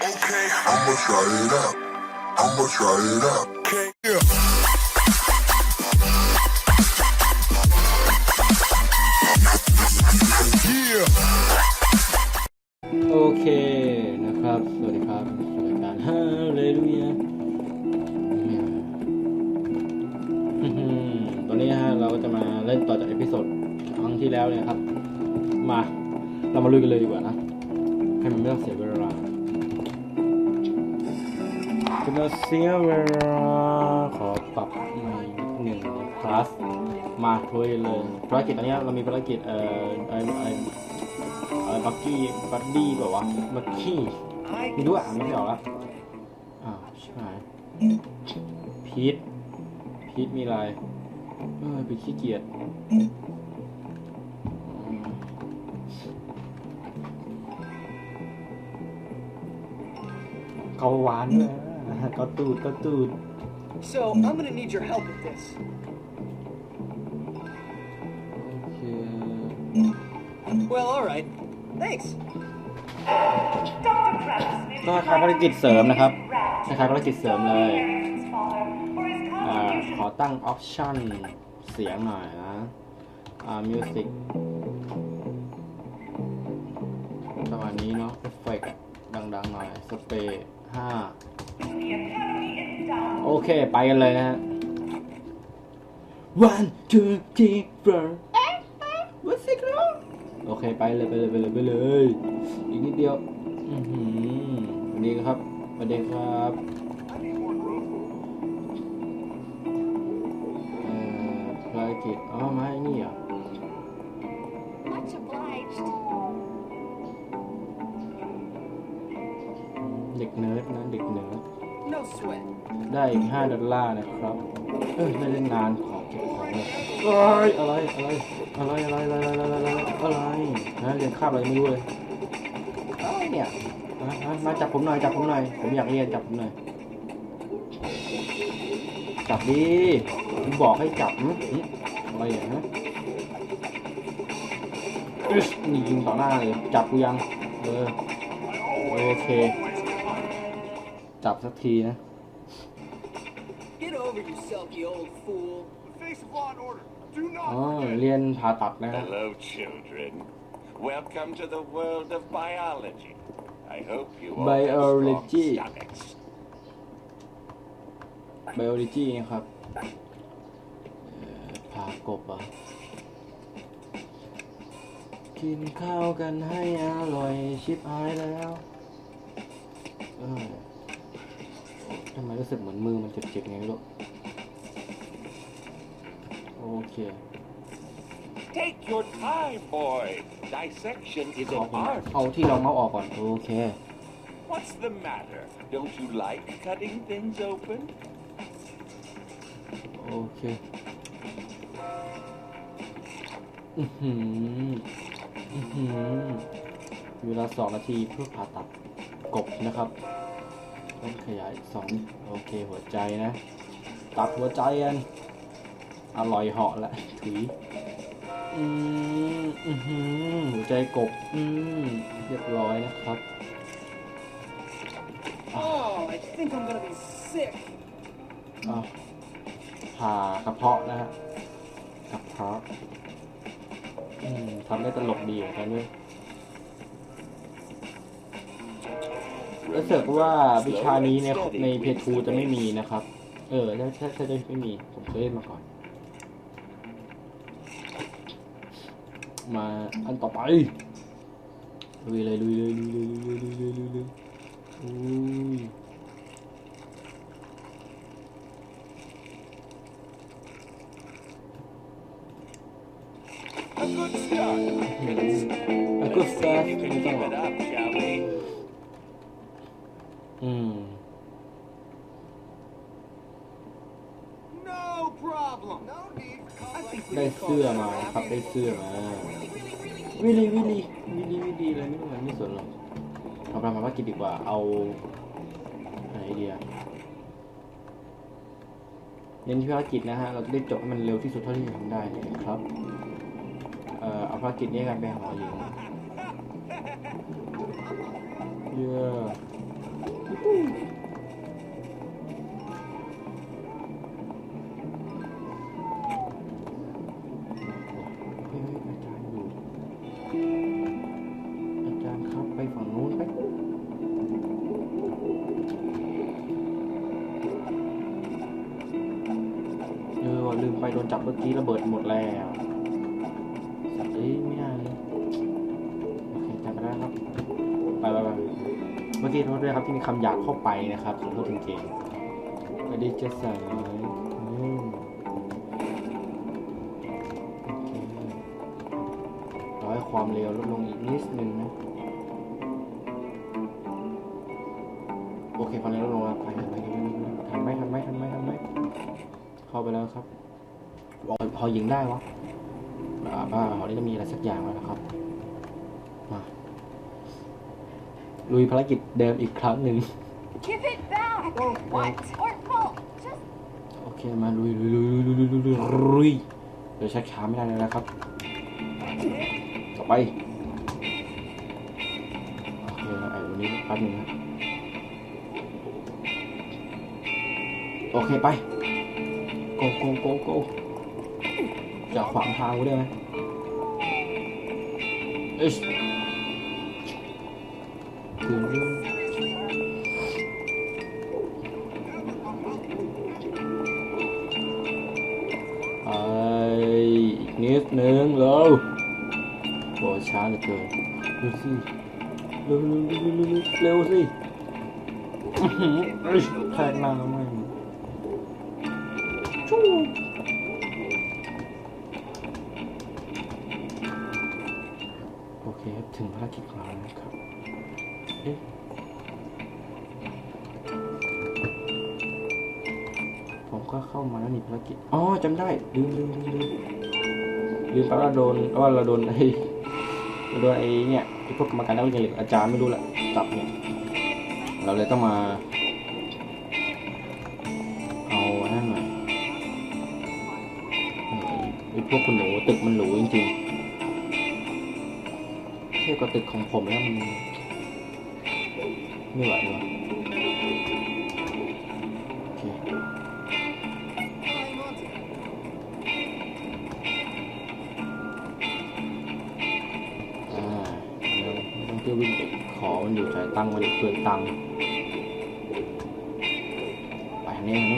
Okay, I'ma try it out. I'ma try it out. Okay, yeah. โอเคนะครับ สวัสดีครับสวัสดีการฮาเลลูยาตอนนี้ฮะเราก็จะมาเล่นต่อจากเอพิโซดครั้งที่แล้วเนี่ยครับ มาเรามาลุยกันเลยดีกว่านะ ให้มันไม่ต้องเสียเวลา เสียเวลาขอปรับใหม่นิดหนึ่งคลาสมาลุยเลยภารกิจตอนนี้เรามีภารกิจเอ่อไอไออะไรบักกี้บัดดี้แบบว่าบักกี้ไม่รู้อะไม่ได้ออกล้วอ้าวชิบหายพีทพีทมีอะไรเออพีทขี้เกียจเกาหวานด้วย กาตูดเกาตูด So, I'm gonna need your help with this. โอเค Well, alright. Thanks. ก็คล้ายภารกิจเสริมนะครับคล้ายภารกิจเสริมเลย อ่า ขอตั้งออปชั่นเสียงหน่อยนะ อ่า มิวสิกประมาณนี้เนาะเอฟเฟกต์ดังๆหน่อย สเปรย์ห้า โอเค ไปกันเลยนะฮะ one two three four วัดสิครับโอเค ไปเลยไปเลยไปเลยไปเลย อีกนิดเดียวอือหือสวัสดีครับสวัสดีครับเอ่อภารกิจอ๋อมาไอ้นี่เหรอ่ เด็กเนิร์ดนะเด็กเนิร์ด No sweat. ได้อีกห้าดอลลาร์นะครับ เออไม่เล่นนานของเก็บของเลยเอ้ยอะไรอะไรอะไรอะไรอะไรอะไรอะไรอะไรนะเรียนคาบอะไรไม่รู้เลยอะไรเนี่ยมามามาจับผมหน่อยจับผมหน่อยผมอยากเรียนจับผมหน่อยจับดิผมบอกให้จับหึหึอะไรอย่างนี้อึ๊สนี่ยิงต่อหน้าเลยจับกูยังเออโอเค จับสักทีนะ Get over yourself, you old fool. The face of law and order. Do อ๋อ not เรียนผ่าตัดนะฮะ Hello, children. Welcome to the world of biology. I hope you all Biology. have strong stomachs. biology นะครับเอ่อผ่ากบอะ กินข้าวกันให้อร่อยชิบหายแล้ว เออ ทำไมรู้สึกเหมือนมือมันเจ็บๆไงไม่รู้โอเค Take your time, boy. Dissection is เอา an art. เอาที่เราเมาส์ออกก่อน โอเค What's the matter? Don't you like cutting things open? โอเค อือหือ อือหือเวลาสองนาทีเพื่อผ่าตัดกบนะครับ ต้องขยายสองโอเคหัวใจนะ ตัดหัวใจกันอร่อยเหาะละถุยอืมอือหือหัวใจกบ อืมเรียบร้อยนะครับ Oh, I think I'm gonna be sick. อ้าวผ่ากระเพาะนะฮะกระเพาะอืมทำได้ตลกดีเหมือนกันด้วย แล้วเสือกว่าวิชานี้ในในเพทูจะไม่มีนะครับ เออถ้าถ้าถ้าจะไม่มีผมเคยเล่นมาก่อน มาอันต่อไปลุยเลยลุยเลยลุยเลยลุยเลยลุยเลยลุยเลยอุ้ย A good start. แล้วก็แฟ See ช if you ไม่ can ต้อง keep หรอก เสื้อมาวิลีวิลีวิลีวิลีอะไรไม่รู้มันไม่สนหรอกเอาไปมาว่ากินดีกว่าเอาอะไรเดียเน้นที่ภารกิจนะฮะเราจะได้จบให้มันเร็วที่สุดเท่าที่จะทำได้เลยครับเอ่อเอาภารกิจนี้กันไปหาหญิงเยอะ ด้วยครับที่มีคำหยาบเข้าไปนะครับขอโทษจริงๆไม่ได้จะใส่เลยอืมโอเความเร็วลดลงอีกนิดนึงนะ โอเคความเร็วลดลงแล้วไปไปไปทันไหมทันไหมทันไหมทันไหมเข้าไปแล้วครับพอยิงได้วะอ่าบ้าเขานี่จะมีอะไรสักอย่างแล้วนะครับ มา ลุยภารกิจเดิมอีกครั้งหนึ่ง Give it back. Oh, what? Or well, just โอเคมาลุยลุยลุยลุยลุยลุยลุยลุยเดี๋ยวชักช้าไม่ได้เลยนะครับ ต่อไป โอเคไอ้วันนี้แป๊บหนึงนะโอเคไป โกโกโกโกอย่าขวางทางกูได้ไหมเอ้ยถึงเรื่อง ไอ้อีกนิดนึงเร็วโอ้ช้าเหลือเกินดูสิเร็วเร็วเร็วเร็วเร็วเร็วสิอื้อหือเอ้ยแทงหน้าแม่งชู้โอเคครับถึงภารกิจของเราแล้วนะครับเอ๊ะ ผมก็เข้ามาแล้วนี่ภารกิจ อ๋อจำได้ลืมลืมลืมลืมลืมไปว่าโดนว่าเราโดนไอ้เราโดนไอ้เนี่ยไอ้พวกกรรมการนักเรียนหรืออาจารย์ไม่รู้แหละจับเนี่ย เราเลยต้องมา เอาอันนั่นหน่อยไอ้ไอ้พวกคุณหนูตึกมันหรูจริงๆเทียบกับตึกของผมแล้วมัน ไม่ไหวว่ะโอเคอ่าแล้วต้องเที่ยววิ่งไปขอมันอยู่จ่ายตังค์มาเดิเปลืองตังค์ไปทางนี้ทางนี้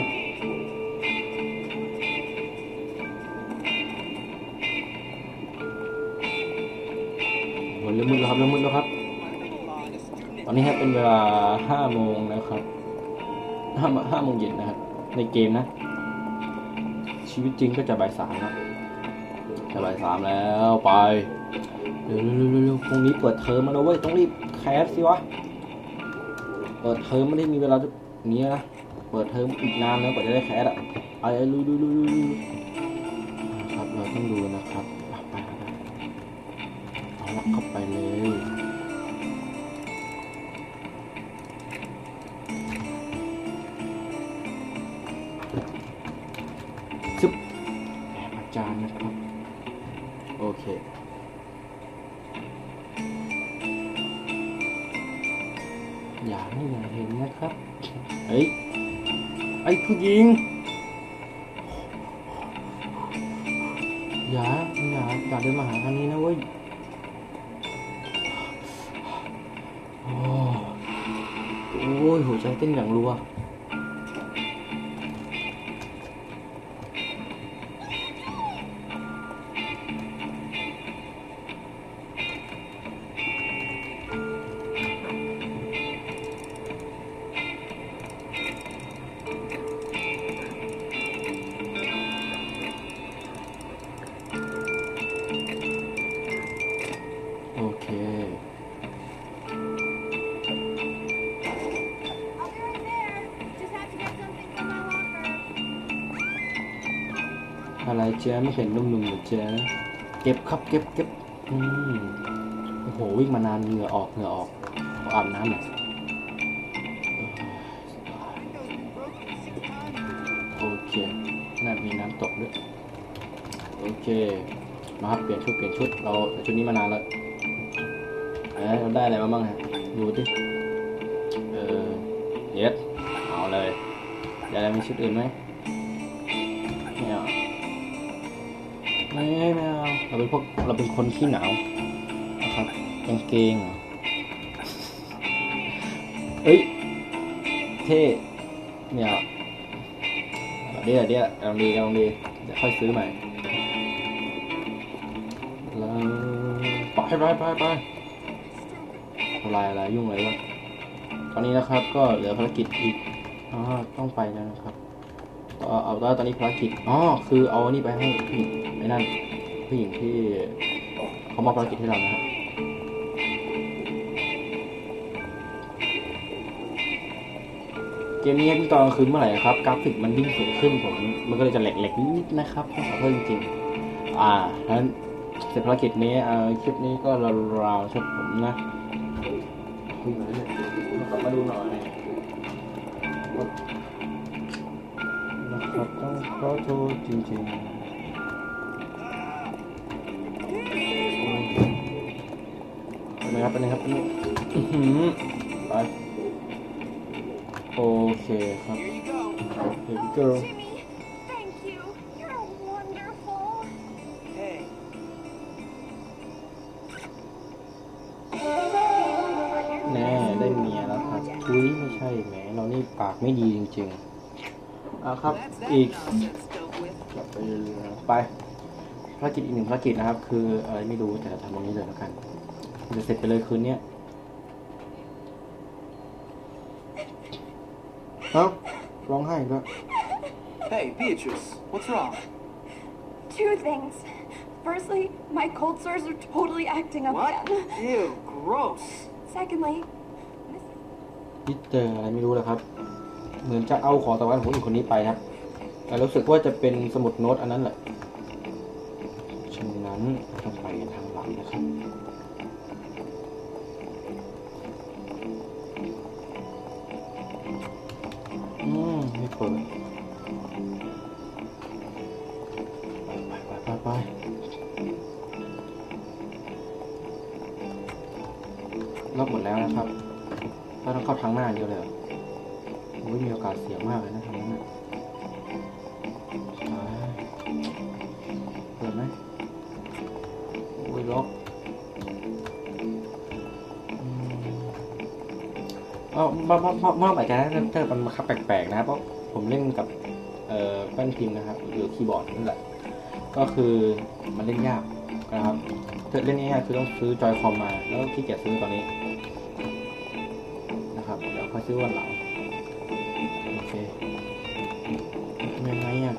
5โมงเย็นนะครับ ในเกมนะ ชีวิตจริงก็จะบ่ายสามครับจะบ่ายสามแล้วไปเร็วๆๆๆพรุ่งนี้เปิดเทอมแล้วเว้ยต้องรีบแคสสิวะเปิดเทอมไม่ได้มีเวลาเนี้นะเปิดเทอมอีกนานแล้วกว่าจะได้แคสอะไอ้ลุยลุยลุยลุยครับเราต้องดูนะครับไปไปเอาละเข้าไปเลย ยิงอย่าอย่าอย่าเดินมาหาทางนี้นะเว้ยโอ้โอ้ยหัวใจเต้นอย่างรัว ก็บครับเก็บเก็บอืมโอ้โหวิ่งมานานเหงื่อออกเหงื่อออกขออาบน้ำหน่อยโอเคน่ามีน้ำตกด้วยโอเคมาครับเปลี่ยนชุดเปลี่ยนชุดเราชุดนี้มานานแล้วเอ้ยเราได้อะไรมาบ้างฮะดูดิเออเย็ดเอาเลยอยากได้มีชุดอื่นไหม เราเป็นพวกเราเป็นคนขี้หนาวนะครับกางเกงเหรอเอ้ยเท่เนี่ยเดี๋ยวเดี๋ยวลองดีลองดีเดี๋ยวค่อยซื้อใหม่แล้วไปไปไปไปอะไรอะไรยุ่งอะไรวะตอนนี้นะครับก็เหลือภารกิจอีกอ๋อต้องไปแล้วนะครับเอาเอาตอนนี้ภารกิจอ๋อคือเอาอันนี่ไปให้ไอ้นั่น ผู้หญิงที่เขามอบภารกิจให้เรานะครับเกมนี้พี่ตอนกลางคืนเมื่อไหร่ครับกราฟิกมันยิ่งสูงขึ้นผมมันก็เลยจะแหลกๆนิดๆนะครับต้องขอโทษจริงๆอ่านั้นเสร็จภารกิจนี้เอ่อคลิปนี้ก็ราวๆใช่ผมนะคุยกันเลยกลับมาดูหน่อยนะครับต้องขอโทษจริงๆ ไมครับเป็นไงครับอันนี้อื้อหือไปโอเคครับ Here you go. Here we go Jimmy, thank you. You're wonderful. Hey, แน่ได้เมียแล้วครับทุยไม่ใช่แหมเรานี่ปากไม่ดีจริงๆเอาครับ that's that อีก nonsense dealt with. กลับไปเรือไปภารกิจอีกหนึ่งภารกิจนะครับ คืออะไรไม่รู้แต่ทำตรงนี้เลยแล้วกันมัน จะเสร็จไปเลยคืนเนี้ยเอ้าร้องไห้อีกแล้ว Hey, Beatrice, what's wrong? Two things. Firstly, my cold sores are totally acting up What? again. Ew, gross. Secondly, พิเตอร์อะไรไม่รู้แล้วครับ เหมือนจะเอาของตะวันของอีกคนนี้ไปครับ แต่รู้สึกว่าจะเป็นสมุดโน้ตอันนั้นแหละ ฉะนั้นต้องไปทา ล็อกหมดแล้วนะครับถ้าต้องเข้าทางหน้าเดียวเลยอโอ้ยมีโอกาสเสียมากเลยนะทางนั้นน่ะเปิดไหมโอ้ยล็อกอืมเอ๋อมามามามาอาจจะนั้นเตอร์มันมาคับแปลกๆนะครับเพราะผมเล่นกับเอ่อแป้นพิมพ์นะครับหรือคีย์บอร์ดนั่นแหละก็คือมันเล่นยากนะครับเล่นง่ายๆคือต้องซื้อจอยคอมมาแล้วก็ขี้เกียจซื้อตอนนี้ ซื้อวันหลังโอเคทำยังไงอะ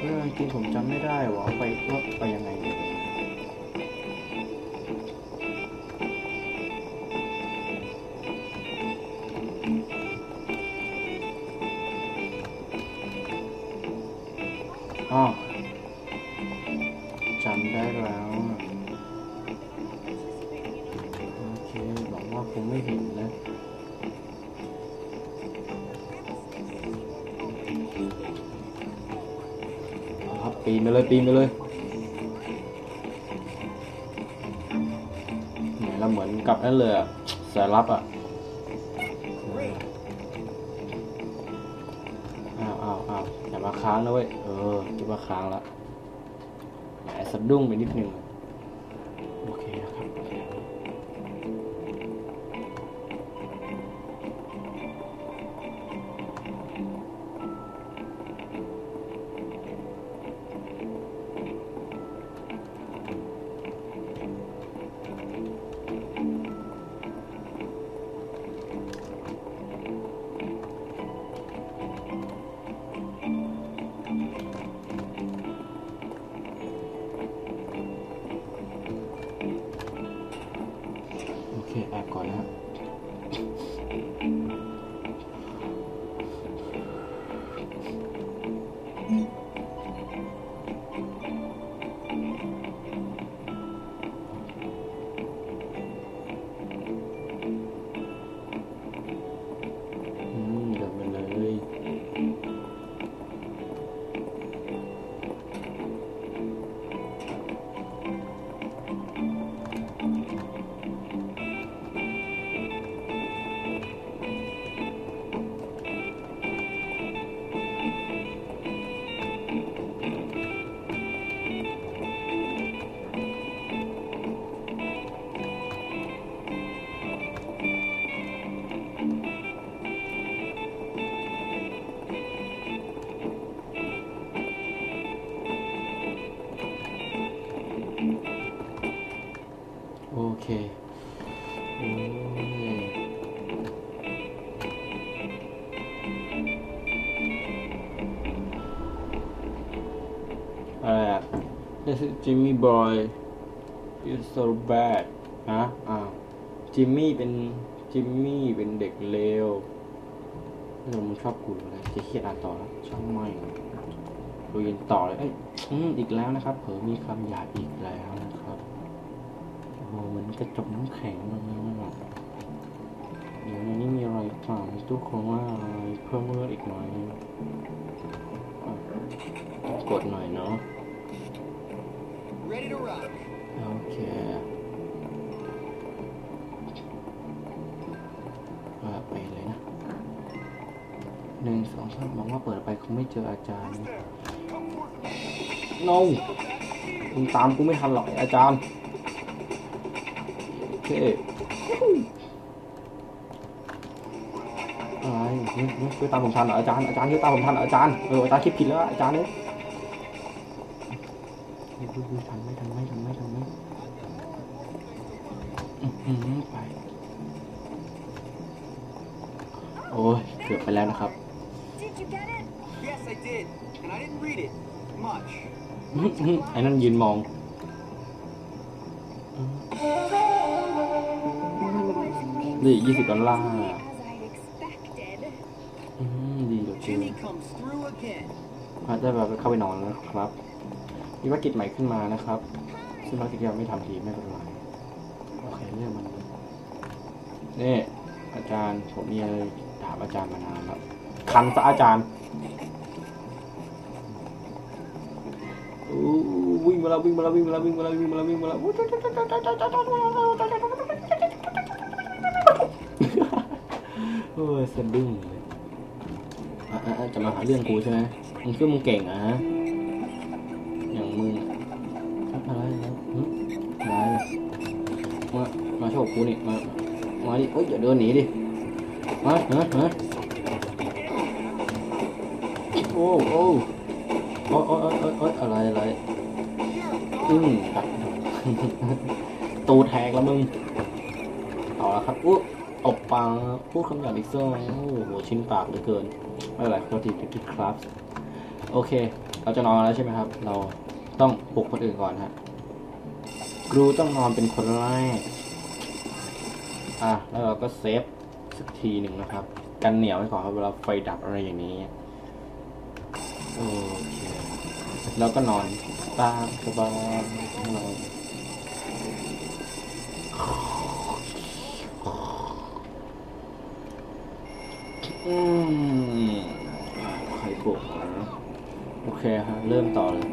เออจริงผมจำไม่ได้ว่าไปว่าไปยังไง เลยปีนไปเลยแหมเราเหมือนกับนั่นเลยอะสายลับอะอ้าวอ้าวอ้าวอย่ามาค้างนะเว้ย เออคิดว่าค้างละแหมสะดุ้งไปนิดนึง This is Jimmy Boy You're so bad ฮะอ้าจิมมี่เป็นจิมมี่เป็นเด็กเลวเรามึงชอบกูอะไรจะเครียดอ่านต่อแล้วช่างไม่ดูยินต่อเลยเอ้ยอืมอีกแล้วนะครับ เผลอมีคำหยาบอีกแล้วนะครับโอ้โหเหมือนกระจกน้ำแข็งเลยนะเดี๋ยวในนี้มีอะไรเปล่ามีตู้คงว่าอะไรเพิ่มเลือดอีกหน่อยกดหน่อยเนาะ Ready to rock. โอเคว่าไปเลยนะหนึ่งสองสามมองว่าเปิดไปคงไม่เจออาจารย์ no มึงตามกูไม่ทันหรอกไอ้อาจารย์ โอเคอะไรนี่นี่ช่วยตามผมทันเหรออาจารย์ อาจารย์ช่วยตามผมทันเหรออาจารย์ เอออาจารย์คิดผิดแล้วอาจารย์เนี่ยดูดู ทันไหมทันไหมทันไหมทันไมอื้อหือไป โอ้ยเกือบไปแล้วนะครับ Yes, I did. And I didn't read it much. ไอ้นั่นยืนมองนี่ยี่สิบดอลลาร์ As I'd expected. อืมดีเหลือเกิน Jimmy comes through again. อาจจะแบบเข้าไปนอนแล้วครับ มีภารกิจใหม่ขึ้นมานะครับ ซึ่งภารกิจที่เราไม่ทำทีไม่เป็นไรโอเคเรื่องมันเลยนี่อาจารย์ผมมีอะไรถามอาจารย์มานานแล้วคันซะอาจารย์อู้วิ่งมาแล้ววิ่งมาแล้ววิ่งมาแล้ววิ่งมาแล้ววิ่งมาแล้ววิ่งมาแล้วโอ้ยสะดุ้งเลยอะอะอะจะมาหาเรื่องกูใช่ไหมมึงคิดว่ามึงเก่งเหรอะ อ๊ยอย่าเดินหนีดิมาฮะฮะโอ้โอ้โอ้โอ้โอ้โอ้อ้อะไรอะไรอืมตัดตูแทกแล้วมึงเอาละครับอุ๊อบปากพูดคำหยาบอีกสักโอ้โหชิ้นปากเหลือเกินไม่เป็นไรโทษทีพิดครับ โอเค เราจะนอนแล้วใช่ไหมครับ เราต้องปลุกคนอื่นก่อนฮะครูต้องนอนเป็นคนแรก อะแล้วเราก็เซฟสักทีหนึ่งนะครับ กันเหนียวไว้ก่อนครับเวลาไฟดับอะไรอย่างนี้โอเคแล้วก็นอนตามสบายของเราอืมใครปลุกนะโอเคฮะเริ่มต่อเลย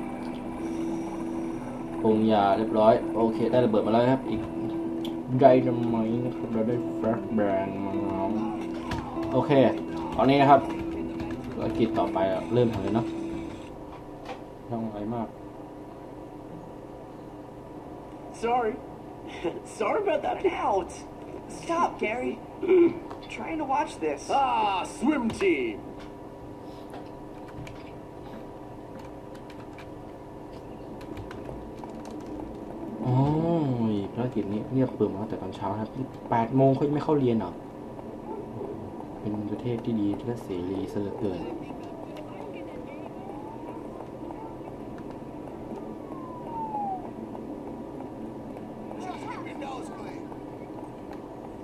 ปรุงยาเรียบร้อย โอเค ได้ระเบิดมาแล้วครับอีก ไดนาไมต์นะครับเราได้แฟลชแบนมาแล้วโอเคตอนนี้นะครับภารกิจต่อไปอะเริ่มทำเลยเนาะต้องอะไรมาก Sorry. Sorry about that. Out. Stop, Gary. Trying to watch this. Ah, swim team. โอ้ ยภารกิจนี้เรียกเปิดมาตั้งแต่ตอนเช้าครับแปดโมงเขายังไม่เข้าเรียนหรอเป็นประเทศที่ดีและเสรีเหลือเกิน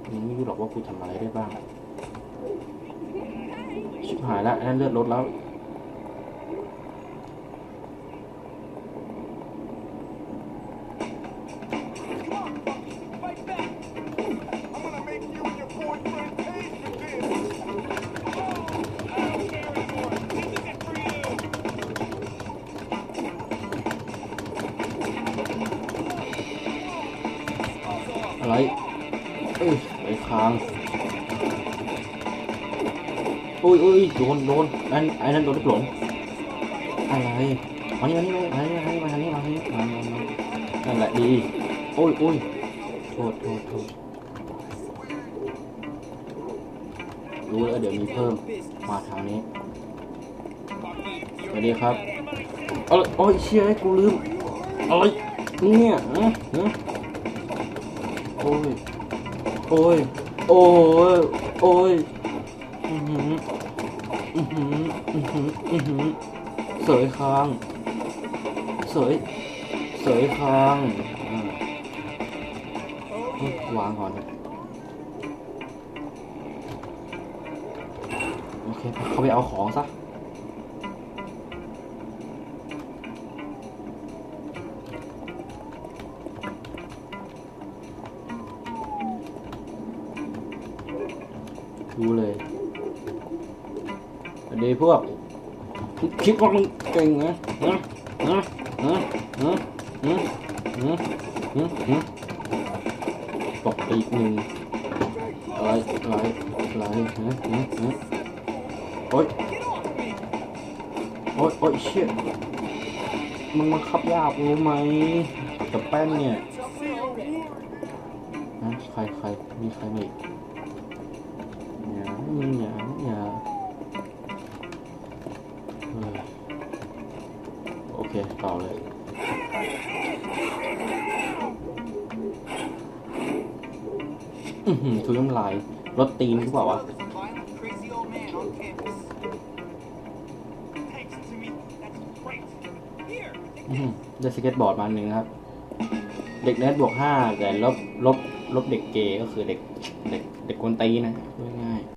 มึงไม่รู้หรอกว่ากูทำอะไรได้บ้าง ชิบหายแล้วอันนั้นเลือดลดแล้ว อะไรเอ้ยไอ้างอุ้ยอุ้ยโดนโดนอันอันนั้นโดนลูกหลงอะไรมานี่มานี่มานี่มานี่มานี่มานี่มานี่มานั่นแหละดีโอ้ยโอ้ยโทษโทษโทษรู้แล้วเดี๋ยวมีเพิ่มมาทางนี้สวัสดีครับเอ้ยโอ้ยเชี่ยให้กูลืมอะไรเนี่ยฮะฮะ โอ้ย โอ้ย โอ้ย โอ้ย อือหือ อือหือ อือหือ อือหือ เสยคาง เสย เสยคางอ่าเฮ้ยวางก่อนโอเค เขาไปเอาของซะ ดูเลยสวัสดีพวกคิดว่ามึงเก่งนะนะนะนะนะนะนะนะนะตกไปอีกหนึ่งอะไรอะไรอะไรฮะฮะฮะโอ๊ยโอ๊ยโอ๊ยเชี่ยมันบังคับยากรู้ไหมกับแป้นเนี่ยนะใครใครมีใครมาอีก อย่าอย่าอย่าโอเคต่อเลยทุยน้ำลายรถตีนหรือเปล่าวะได้สเก็ตบอร์ดมาหนึ่งครับ เด็กเนสบวกห้าแต่ลบลบลบเด็กเกย์ก็คือเด็กเด็กเด็กกวนตีนะง่าย